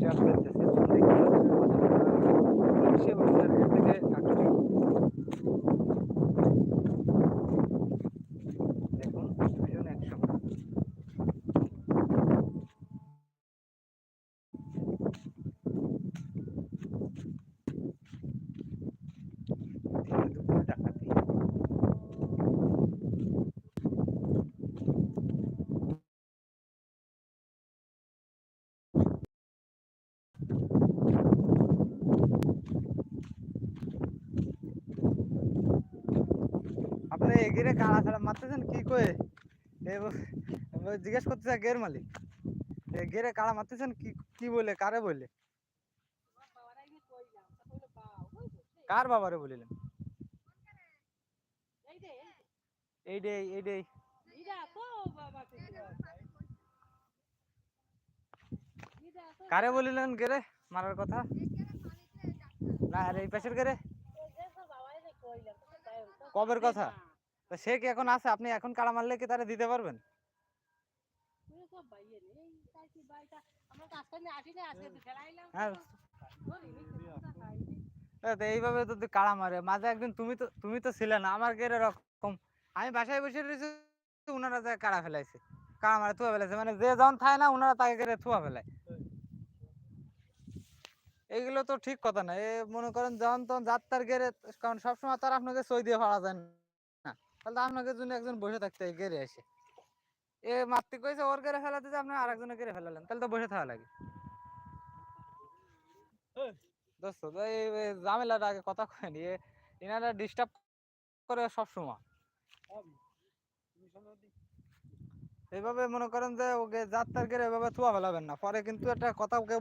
gentlemen. এগিরে কাড়া ফেলা মারতেছেন কি কয়ে? জিজ্ঞেস করতেছে গের মালিক। গেরে কাড়া মারতেছেন কি কি বলে, কারে বলে? কার বাবারে বলিলেন? এইটাই এইটাই কারে বলিলেন গেরে? মারার কথা? না, আরে এই পাশের গেরে? কবের কথা? তা সে কি এখন আছে? আপনি এখন কাড়া মারলে কি তারা দিতে পারবেন? তো এইভাবে যদি কাড়া মারে মাঝে একদিন তুমি তো তুমি তো ছিলে না আমার গেরে রকম আমি বাসায় বসে রয়েছি উনারা যায় কাড়া ফেলাইছে। কাড়া মারে থুয়া ফেলাইছে মানে যে যখন থাকে না উনারা তাকে গেরে থুয়া ফেলায়। এইগুলো তো ঠিক কথা না এ মনে করেন যখন তখন যাত্রার গেরে কারণ সবসময় তার আপনাকে সই দিয়ে ফাড়া যায় না। তাহলে তো আপনাকে জন্য একজন বসে থাকতে হয় গেরে এসে এ মাতৃ কইছে ওর গেরে ফেলাতে যে আপনি আরেকজনের গেরে ফেলালেন তাহলে তো বসে থাকা লাগে। দোস্ত এই এই আগে কথা কয়নি এ এনারা ডিস্টার্ব করে সব সময়। এইভাবে মনে করেন যে ওকে যাত্রার গেরে এভাবে থুয়া ফেলাবেন না পরে কিন্তু একটা কথা ওকে